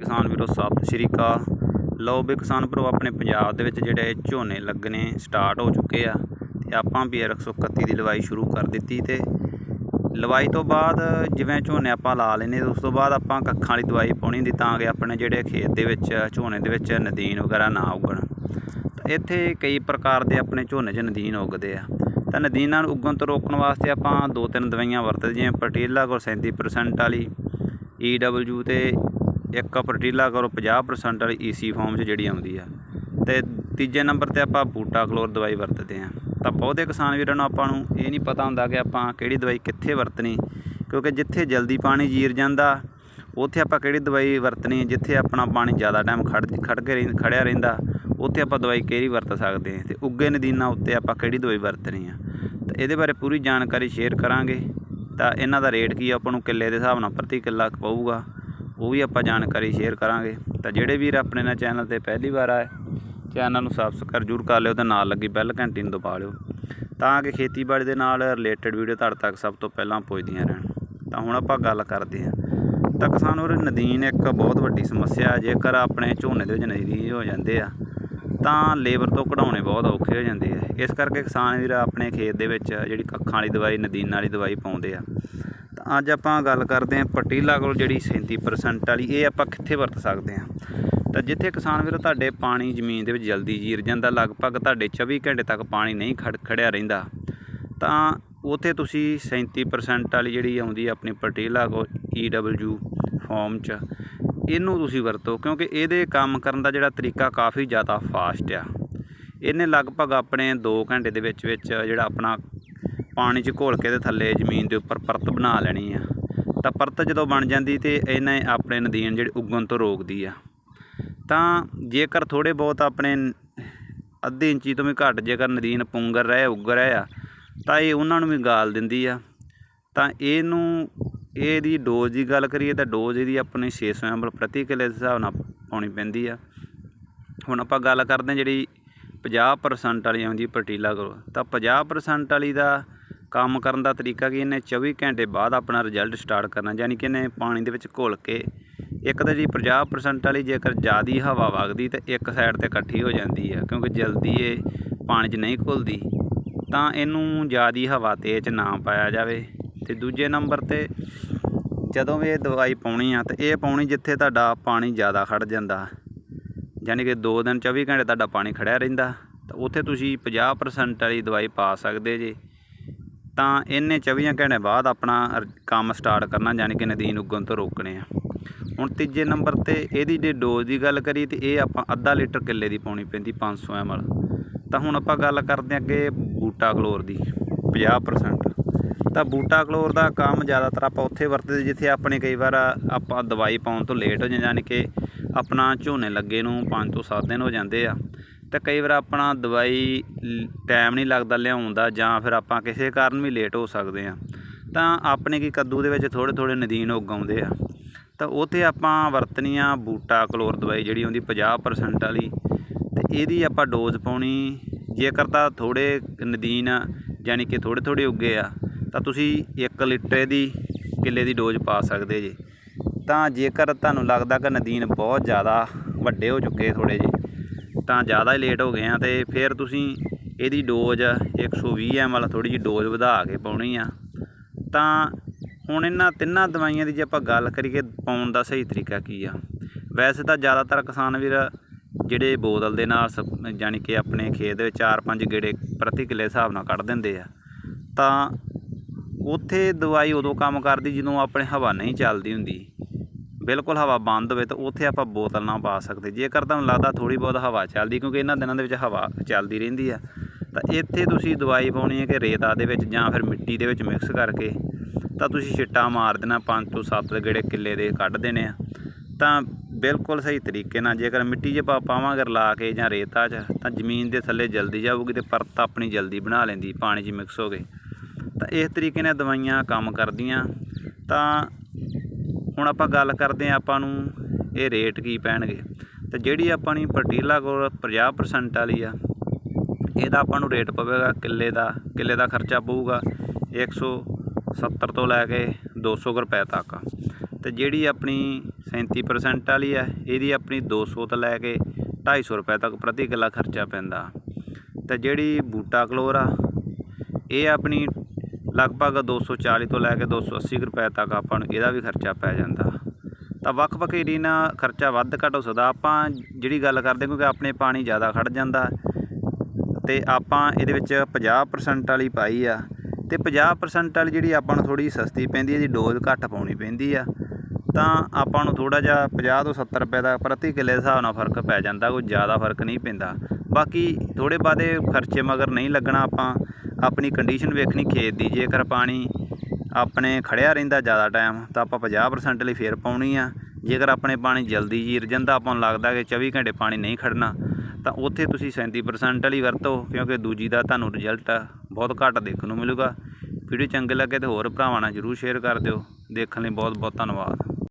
ਕਿਸਾਨ ਵੀਰੋ, ਸਤਿ ਸ਼੍ਰੀ ਅਕਾਲ। ਲਓ ਵੀ ਕਿਸਾਨ ਭਰਾ ਆਪਣੇ ਪੰਜਾਬ ਦੇ ਵਿੱਚ ਜਿਹੜੇ ਝੋਨੇ ਲੱਗਣੇ ਸਟਾਰਟ ਹੋ ਚੁੱਕੇ ਆ ਤੇ ਆਪਾਂ ਵੀ 131 ਦੀ ਲਵਾਈ ਸ਼ੁਰੂ ਕਰ ਦਿੱਤੀ ਤੇ ਲਵਾਈ ਤੋਂ ਬਾਅਦ ਜਿਵੇਂ ਝੋਨੇ ਆਪਾਂ ਲਾ ਲੈਨੇ ਉਸ ਤੋਂ ਬਾਅਦ ਆਪਾਂ ਕੱਖਾਂ ਵਾਲੀ ਦਵਾਈ ਪਾਉਣੀ ਹੁੰਦੀ ਤਾਂ ਕਿ ਆਪਣੇ ਜਿਹੜੇ ਖੇਤ ਦੇ ਵਿੱਚ, ਝੋਨੇ ਦੇ ਵਿੱਚ ਨਦੀਨ ਵਗੈਰਾ ਨਾ ਉੱਗਣ। ਇੱਥੇ ਕਈ ਪ੍ਰਕਾਰ ਦੇ ਆਪਣੇ ਝੋਨੇ 'ਚ ਨਦੀਨ ਉੱਗਦੇ ਆ। ਤਾਂ ਨਦੀਨਾਂ ਨੂੰ ਉੱਗਣ ਤੋਂ ਰੋਕਣ ਵਾਸਤੇ ਆਪਾਂ ਦੋ ਤਿੰਨ ਦਵਾਈਆਂ ਵਰਤਦੇ ਜਿਵੇਂ ਪਟੀਲਾ ਕੋਲ 37% ਵਾਲੀ EW ਤੇ ਇੱਕ ਪਟੀਲਾ ਕਰੋ 50% ਵਾਲੀ ਈਸੀ ਫਾਰਮ 'ਚ ਜਿਹੜੀ ਆਉਂਦੀ ਆ। ਤੇ ਤੀਜੇ ਨੰਬਰ ਤੇ ਆਪਾਂ ਬੂਟਾ ਕਲੋਰ ਦਵਾਈ ਵਰਤਦੇ ਆ। ਤਾਂ ਬਹੁਤੇ ਕਿਸਾਨ ਵੀਰਾਂ ਨੂੰ ਆਪਾਂ ਨੂੰ ਇਹ ਨਹੀਂ ਪਤਾ ਹੁੰਦਾ ਕਿ ਆਪਾਂ ਕਿਹੜੀ ਦਵਾਈ ਕਿੱਥੇ ਵਰਤਣੀ, ਕਿਉਂਕਿ ਜਿੱਥੇ ਜਲਦੀ ਪਾਣੀ ਜੀਰ ਜਾਂਦਾ, ਉੱਥੇ ਆਪਾਂ ਕਿਹੜੀ ਦਵਾਈ ਵਰਤਣੀ, ਜਿੱਥੇ ਆਪਣਾ ਪਾਣੀ ਜ਼ਿਆਦਾ ਟਾਈਮ ਖੜ ਖੜ ਕੇ ਰਹਿੰ- ਖੜਿਆ ਰਹਿੰਦਾ, ਉੱਥੇ ਆਪਾਂ ਦਵਾਈ ਕਿਹੜੀ ਵਰਤ ਸਕਦੇ ਹਾਂ ਤੇ ਉੱਗੇ ਨਦੀਨਾਂ ਉੱਤੇ ਆਪਾਂ ਕਿਹੜੀ ਦਵਾਈ ਵਰਤਣੀ ਆ। ਤਾਂ ਇਹਦੇ ਬਾਰੇ ਪੂਰੀ ਜਾਣਕਾਰੀ ਸ਼ੇਅਰ ਕਰਾਂਗੇ। ਤਾਂ ਇਹਨਾਂ ਦਾ ਰੇਟ ਕੀ ਆਪਾਂ ਨੂੰ ਕਿੱਲੇ ਦੇ ਹਿਸਾਬ ਨਾਲ ਪ੍ਰਤੀ ਕਿੱਲਾ ਪਊਗਾ। ਉਹ ਵੀ ਆਪਾਂ ਜਾਣਕਾਰੀ ਸ਼ੇਅਰ ਕਰਾਂਗੇ। ਤਾਂ ਜਿਹੜੇ ਵੀਰ ਆਪਣੇ ਨਾਲ ਚੈਨਲ ਤੇ ਪਹਿਲੀ ਵਾਰ ਆਏ ਚੈਨਲ ਨੂੰ ਸਬਸਕ੍ਰਾਈਬ ਜ਼ਰੂਰ ਕਰ ਲਿਓ ਤੇ ਨਾਲ ਲੱਗੀ ਬੈਲ ਘੰਟੀ ਨੂੰ ਦਬਾ ਲਿਓ। ਤਾਂ ਕਿ ਖੇਤੀਬਾੜੀ ਦੇ ਨਾਲ ਰਿਲੇਟਡ ਵੀਡੀਓ ਤੁਹਾਡੇ ਤੱਕ ਸਭ ਤੋਂ ਪਹਿਲਾਂ ਪਹੁੰਚਦੀਆਂ ਰਹਿਣ। ਤਾਂ ਹੁਣ ਆਪਾਂ ਗੱਲ ਕਰਦੇ ਹਾਂ। ਤਾਂ ਕਿਸਾਨ ਹੋਰ ਨਦੀਨ ਇੱਕ ਬਹੁਤ ਵੱਡੀ ਸਮੱਸਿਆ ਜੇਕਰ ਆਪਣੇ ਝੋਨੇ ਦੇ ਵਿੱਚ ਨਦੀਨ ਹੋ ਜਾਂਦੇ ਆ, ਤਾਂ ਲੇਬਰ ਤੋਂ ਕਢਾਉਣੇ ਬਹੁਤ ਔਖੇ ਹੋ ਜਾਂਦੇ ਆ। ਇਸ ਕਰਕੇ ਕਿਸਾਨ ਵੀਰ ਆਪਣੇ ਖੇਤ ਦੇ ਵਿੱਚ ਜਿਹੜੀ ਕੱਖਾਂ ਵਾਲੀ ਦਵਾਈ, ਨਦੀਨ ਵਾਲੀ ਦਵਾਈ ਪਾਉਂਦੇ ਆ। ਅੱਜ ਆਪਾਂ ਗੱਲ ਕਰਦੇ ਹਾਂ ਪਟੀਲਾ ਕੋਲ ਜਿਹੜੀ 37% ਵਾਲੀ, ਇਹ ਆਪਾਂ ਕਿੱਥੇ ਵਰਤ ਸਕਦੇ ਹਾਂ? ਤਾਂ ਜਿੱਥੇ ਕਿਸਾਨ ਵੀਰੋ ਤੁਹਾਡੇ ਪਾਣੀ ਜ਼ਮੀਨ ਦੇ ਵਿੱਚ ਜਲਦੀ ਜੀਰ ਜਾਂਦਾ, ਲਗਭਗ ਤੁਹਾਡੇ 24 ਘੰਟੇ ਤੱਕ ਪਾਣੀ ਨਹੀਂ ਖੜ, ਖੜਿਆ ਰਹਿੰਦਾ, ਤਾਂ ਉਥੇ ਤੁਸੀਂ 37% ਵਾਲੀ ਜਿਹੜੀ ਆਉਂਦੀ ਆ ਆਪਣੀ ਪਟੀਲਾ ਕੋ EW ਫਾਰਮ ਚ, ਇਹਨੂੰ ਤੁਸੀਂ ਵਰਤੋ, ਕਿਉਂਕਿ ਇਹਦੇ ਕੰਮ ਕਰਨ ਦਾ ਜਿਹੜਾ ਤਰੀਕਾ ਕਾਫੀ ਜ਼ਿਆਦਾ ਫਾਸਟ ਆ। ਇਹਨੇ ਲਗਭਗ ਆਪਣੇ 2 ਘੰਟੇ ਦੇ ਵਿੱਚ ਵਿੱਚ ਜਿਹੜਾ ਆਪਣਾ ਪਾਣੀ 'ਚ ਘੋਲ ਕੇ ਤੇ ਥੱਲੇ ਜ਼ਮੀਨ ਦੇ ਉੱਪਰ ਪਰਤ ਬਣਾ ਲੈਣੀ ਆ। ਤਾਂ ਪਰਤ ਜਦੋਂ ਬਣ ਜਾਂਦੀ ਤੇ ਇਹਨੇ ਆਪਣੇ ਨਦੀਨ ਜਿਹੜੀ ਉੱਗਣ ਤੋਂ ਰੋਕਦੀ ਆ। ਤਾਂ ਜੇਕਰ ਥੋੜੇ ਬਹੁਤ ਆਪਣੇ ਅੱਧੀ ਇੰਚੀ ਤੋਂ ਵੀ ਘੱਟ ਜੇਕਰ ਨਦੀਨ ਪੁੰਗਰ ਰਹੇ, ਉੱਗ ਰਹੇ ਆ, ਤਾਂ ਇਹ ਉਹਨਾਂ ਨੂੰ ਵੀ ਗਾਲ ਦਿੰਦੀ ਆ। ਤਾਂ ਇਹਨੂੰ, ਇਹਦੀ ਡੋਜ਼ ਦੀ ਗੱਲ ਕਰੀਏ ਤਾਂ ਡੋਜ਼ ਇਹਦੀ ਆਪਣੀ 600 ਐਮਲ ਪ੍ਰਤੀ ਕਿੱਲੇ ਦੇ ਹਿਸਾਬ ਨਾਲ ਪਾਉਣੀ ਪੈਂਦੀ ਆ। ਹੁਣ ਆਪਾਂ ਗੱਲ ਕਰਦੇ ਹਾਂ ਜਿਹੜੀ 50% ਵਾਲੀ ਆਉਂਦੀ ਪਰਟੀਲਾ ਕਰੋ ਤਾਂ 50% ਵਾਲੀ ਦਾ ਕੰਮ ਕਰਨ ਦਾ ਤਰੀਕਾ ਕਿ? ਇਹਨੇ 24 ਘੰਟੇ ਬਾਅਦ ਆਪਣਾ ਰਿਜ਼ਲਟ ਸਟਾਰਟ ਕਰਨਾ, ਯਾਨੀ ਕਿ ਇਹਨੇ ਪਾਣੀ ਦੇ ਵਿੱਚ ਘੁਲ ਕੇ ਇੱਕ ਤਾਂ ਜੀ 50% ਵਾਲੀ ਜੇਕਰ ਜ਼ਿਆਦੀ ਹਵਾ ਵਗਦੀ ਤੇ ਇੱਕ ਸਾਈਡ ਤੇ ਇਕੱਠੀ ਹੋ ਜਾਂਦੀ ਹੈ ਕਿਉਂਕਿ ਜਲਦੀ ਇਹ ਪਾਣੀ 'ਚ ਨਹੀਂ ਘੁਲਦੀ, ਤਾਂ ਇਹਨੂੰ ਜ਼ਿਆਦੀ ਹਵਾ ਤੇਜ਼ ਨਾ ਪਾਇਆ ਜਾਵੇ। ਤੇ ਦੂਜੇ ਨੰਬਰ ਤੇ ਜਦੋਂ ਵੀ ਇਹ ਦਵਾਈ ਪਾਉਣੀ ਆ, ਤੇ ਇਹ ਪਾਉਣੀ ਜਿੱਥੇ ਤੁਹਾਡਾ ਪਾਣੀ ਜ਼ਿਆਦਾ ਖੜ ਜਾਂਦਾ, ਯਾਨੀ ਕਿ 2 ਦਿਨ 24 ਘੰਟੇ ਤੁਹਾਡਾ ਪਾਣੀ ਖੜਿਆ ਰਹਿੰਦਾ, ਤਾਂ ਉੱਥੇ ਤੁਸੀਂ 50% ਵਾਲੀ ਦਵਾਈ ਪਾ ਸਕਦੇ ਜੇ। ਤਾਂ ਇਹਨੇ 24 ਘੰਟੇ ਬਾਅਦ ਆਪਣਾ ਕੰਮ ਸਟਾਰਟ ਕਰਨਾ ਯਾਨੀ ਕਿ ਨਦੀਨ ਉੱਗਣ ਤੋਂ ਰੋਕਣੇ ਆ। ਹੁਣ ਤੀਜੇ ਨੰਬਰ ਤੇ ਇਹਦੀ ਜੇ ਡੋਜ਼ ਦੀ ਗੱਲ ਕਰੀ ਤੇ ਇਹ ਆਪਾਂ ਅੱਧਾ ਲੀਟਰ ਕਿੱਲੇ ਦੀ ਪਾਉਣੀ ਪੈਂਦੀ 500 ml ਤਾਂ ਹੁਣ ਆਪਾਂ ਗੱਲ ਕਰਦੇ ਹਾਂ ਅੱਗੇ ਬੂਟਾ ਕਲੋਰ ਦੀ 50% ਤਾਂ ਬੂਟਾ ਕਲੋਰ ਦਾ ਕੰਮ ਜ਼ਿਆਦਾਤਰ ਆਪਾਂ ਉੱਥੇ ਵਰਤਦੇ, ਜਿੱਥੇ ਆਪਣੇ ਕਈ ਵਾਰ ਆਪਾਂ ਦਵਾਈ ਪਾਉਣ ਤੋਂ ਲੇਟ ਹੋ ਜਾਂਦੇ ਯਾਨੀ ਕਿ ਆਪਣਾ ਝੋਨੇ ਲੱਗੇ ਨੂੰ 5 ਤੋਂ 7 ਦਿਨ ਹੋ ਜਾਂਦੇ ਆ। ਤੇ ਕਈ ਵਾਰ ਆਪਣਾ ਦਵਾਈ ਟਾਈਮ ਨਹੀਂ ਲੱਗਦਾ ਲਿਆਉਣ ਦਾ ਜਾਂ ਫਿਰ ਆਪਾਂ ਕਿਸੇ ਕਾਰਨ ਵੀ ਲੇਟ ਹੋ ਸਕਦੇ ਆ ਤਾਂ ਆਪਣੇ ਕੀ ਕੱਦੂ ਦੇ ਵਿੱਚ ਥੋੜੇ ਥੋੜੇ ਨਦੀਨ ਉੱਗ ਆਉਂਦੇ ਆ। ਤਾਂ ਉੱਥੇ ਆਪਾਂ ਵਰਤਣੀ ਆ ਬੂਟਾ, ਕਲੋਰ ਦਵਾਈ ਜਿਹੜੀ ਹੁੰਦੀ 50% ਵਾਲੀ ਤੇ ਇਹਦੀ ਆਪਾਂ ਡੋਜ਼ ਪਾਉਣੀ। ਜੇਕਰ ਤਾਂ ਥੋੜੇ ਨਦੀਨ ਯਾਨੀ ਕਿ ਥੋੜੇ ਥੋੜੇ ਉੱਗੇ ਆ, ਤਾਂ ਤੁਸੀਂ 1 ਲੀਟਰ ਦੀ ਕਿੱਲੇ ਦੀ ਡੋਜ਼ ਪਾ ਸਕਦੇ ਜੇ। ਤਾਂ ਜੇਕਰ ਤੁਹਾਨੂੰ ਲੱਗਦਾ ਕਿ ਨਦੀਨ ਬਹੁਤ ਜ਼ਿਆਦਾ ਵੱਡੇ ਹੋ ਚੁੱਕੇ ਥੋੜੇ ਜਿਹੇ ਤਾਂ ਜ਼ਿਆਦਾ ਹੀ ਲੇਟ ਹੋ ਗਏ ਆ ਤੇ ਫਿਰ ਤੁਸੀਂ ਇਹਦੀ ਡੋਜ਼ 120 ml ਥੋੜੀ ਜਿਹੀ ਡੋਜ਼ ਵਧਾ ਕੇ ਪਾਉਣੀ ਆ। ਤਾਂ ਹੁਣ ਇਹਨਾਂ ਤਿੰਨਾਂ ਦਵਾਈਆਂ ਦੀ ਜੇ ਆਪਾਂ ਗੱਲ ਕਰੀਏ ਪਾਉਣ ਦਾ ਸਹੀ ਤਰੀਕਾ ਕੀ ਆ। ਵੈਸੇ ਤਾਂ ਜ਼ਿਆਦਾਤਰ ਕਿਸਾਨ ਵੀਰ ਜਿਹੜੇ ਬੋਤਲ ਦੇ ਨਾਲ ਸਪ- ਯਾਨੀ ਕਿ ਆਪਣੇ ਖੇਤ ਦੇ ਵਿੱਚ 4-5 ਗੇੜੇ ਪ੍ਰਤੀ ਕਿੱਲੇ ਹਿਸਾਬ ਨਾਲ ਕੱਢ ਦਿੰਦੇ ਆ। ਤਾਂ ਉੱਥੇ ਦਵਾਈ ਉਦੋਂ ਕੰਮ ਕਰਦੀ ਜਦੋਂ ਆਪਣੇ ਹਵਾ ਨਹੀਂ ਚੱਲਦੀ ਹੁੰਦੀ। ਬਿਲਕੁਲ ਹਵਾ ਬੰਦ ਹੋਵੇ ਤਾਂ ਉੱਥੇ ਆਪਾਂ ਬੋਤਲ ਨਾ ਪਾ ਸਕਦੇ। ਜੇਕਰ ਤੁਹਾਨੂੰ ਲੱਗਦਾ ਥੋੜੀ ਬਹੁਤ ਹਵਾ ਚੱਲਦੀ, ਕਿਉਂਕਿ ਇਹਨਾਂ ਦਿਨਾਂ ਦੇ ਵਿੱਚ ਹਵਾ ਚੱਲਦੀ ਰਹਿੰਦੀ ਆ, ਤਾਂ ਇੱਥੇ ਤੁਸੀਂ ਦਵਾਈ ਪਾਉਣੀ ਹੈ ਕਿ ਰੇਤਾ ਦੇ ਵਿੱਚ ਜਾਂ ਫਿਰ ਮਿੱਟੀ ਦੇ ਵਿੱਚ ਮਿਕਸ ਕਰਕੇ ਤਾਂ ਤੁਸੀਂ ਛਿੱਟਾ ਮਾਰ ਦੇਣਾ, ਪੰਜ ਤੋਂ ਸੱਤ ਗੇੜੇ ਕਿੱਲੇ ਦੇ ਕੱਢ ਦੇਣੇ ਆ। ਤਾਂ ਬਿਲਕੁਲ ਸਹੀ ਤਰੀਕੇ ਨਾਲ ਜੇਕਰ ਮਿੱਟੀ 'ਚ ਪਾ ਪਾਵਾਂਗੇ ਲਾ ਕੇ ਜਾਂ ਰੇਤਾ 'ਚ, ਤਾਂ ਜ਼ਮੀਨ ਦੇ ਥੱਲੇ ਜਲਦੀ ਜਾਊਗੀ ਤੇ ਪਰਤ ਆਪਣੀ ਜਲਦੀ ਬਣਾ ਲੈਂਦੀ, ਪਾਣੀ 'ਚ ਮਿਕਸ ਹੋ ਕੇ। ਤਾਂ ਇਸ ਤਰੀਕੇ ਨਾਲ ਦਵਾਈਆਂ ਕੰਮ ਕਰਦੀਆਂ। ਤਾਂ ਹੁਣ ਆਪਾਂ ਗੱਲ ਕਰਦੇ ਹਾਂ ਆਪਾਂ ਨੂੰ ਇਹ ਰੇਟ ਕੀ ਪੈਣਗੇ। ਤੇ ਜਿਹੜੀ ਆਪਣੀ ਪਟੀਲਾ ਕੋਲ 50% ਵਾਲੀ ਆ, ਇਹਦਾ ਆਪਾਂ ਨੂੰ ਰੇਟ ਪਵੇਗਾ ਕਿੱਲੇ ਦਾ ਕਿੱਲੇ ਦਾ ਖਰਚਾ ਪਊਗਾ 170 ਤੋਂ ਲੈ ਕੇ 200 ਕੁ ਰੁਪਏ ਤੱਕ। ਤੇ ਜਿਹੜੀ ਆਪਣੀ 37% ਵਾਲੀ ਆ, ਇਹਦੀ ਆਪਣੀ 200 ਤੋਂ ਲੈ ਕੇ 250 ਰੁਪਏ ਤੱਕ ਪ੍ਰਤੀ ਕਿੱਲਾ ਖਰਚਾ ਪੈਂਦਾ। ਤੇ ਜਿਹੜੀ ਬੂਟਾ ਕਲੋਰ ਆ, ਇਹ ਆਪਣੀ ਲਗਭਗ 240 ਤੋਂ ਲੈ ਕੇ 280 ਕੁ ਰੁਪਏ ਤੱਕ ਆਪਾਂ ਨੂੰ ਇਹਦਾ ਵੀ ਖਰਚਾ ਪੈ ਜਾਂਦਾ। ਤਾਂ ਵੱਖ-ਵੱਖ ਏਰੀਏ ਨਾਲ ਖਰਚਾ ਵੱਧ ਘੱਟ ਹੋ ਸਕਦਾ। ਆਪਾਂ ਜਿਹੜੀ ਗੱਲ ਕਰਦੇ ਕਿਉਂਕਿ ਆਪਣੇ ਪਾਣੀ ਜ਼ਿਆਦਾ ਖੜ ਜਾਂਦਾ ਤੇ ਆਪਾਂ ਇਹਦੇ ਵਿੱਚ 50% ਵਾਲੀ ਪਾਈ ਆ ਤੇ 50% ਵਾਲੀ ਜਿਹੜੀ ਆਪਾਂ ਨੂੰ ਥੋੜੀ ਸਸਤੀ ਪੈਂਦੀ ਹੈ ਜੀ ਡੋਜ਼ ਘੱਟ ਪਾਉਣੀ ਪੈਂਦੀ ਆ। ਤਾਂ ਆਪਾਂ ਨੂੰ ਥੋੜਾ ਜਿਹਾ 50 ਤੋਂ 70 ਰੁਪਏ ਦਾ ਪ੍ਰਤੀ ਕਿੱਲੇ ਦੇ ਹਿਸਾਬ ਨਾਲ ਫ਼ਰਕ ਪੈ ਜਾਂਦਾ, ਕੋਈ ਜ਼ਿਆਦਾ ਫ਼ਰਕ ਨਹੀਂ ਪੈਂਦਾ। ਬਾਕੀ ਥੋੜੇ ਬਾਦੇ ਖਰਚੇ ਮਗਰ ਨਹੀਂ ਲੱਗਣਾ ਆਪਾਂ। ਆਪਣੀ ਕੰਡੀਸ਼ਨ ਵੇਖਣੀ ਖੇਤ ਦੀ, ਜੇਕਰ ਪਾਣੀ ਆਪਣੇ ਖੜਿਆ ਰਹਿੰਦਾ ਜ਼ਿਆਦਾ ਟਾਈਮ ਤਾਂ ਆਪਾਂ 50% ਲਈ ਫੇਰ ਪਾਉਣੀ ਆ। ਜੇਕਰ ਆਪਣੇ ਪਾਣੀ ਜਲਦੀ ਜੀਰ ਜਾਂਦਾ, ਆਪਾਂ ਨੂੰ ਲੱਗਦਾ ਕਿ 24 ਘੰਟੇ ਪਾਣੀ ਨਹੀਂ ਖੜਨਾ, ਤਾਂ ਉੱਥੇ ਤੁਸੀਂ 37% ਵਾਲੀ ਵਰਤੋ, ਕਿਉਂਕਿ ਦੂਜੀ ਦਾ ਤੁਹਾਨੂੰ ਰਿਜ਼ਲਟ ਬਹੁਤ ਘੱਟ ਦੇਖਣ ਨੂੰ ਮਿਲੂਗਾ। ਵੀਡੀਓ ਚੰਗੇ ਲੱਗੇ ਤੇ ਹੋਰ ਭਰਾਵਾਂ ਨਾਲ ਜਰੂਰ ਸ਼ੇਅਰ ਕਰ ਦਿਓ। ਦੇਖਣ ਲਈ ਬਹੁਤ ਬਹੁਤ ਧੰਨਵਾਦ।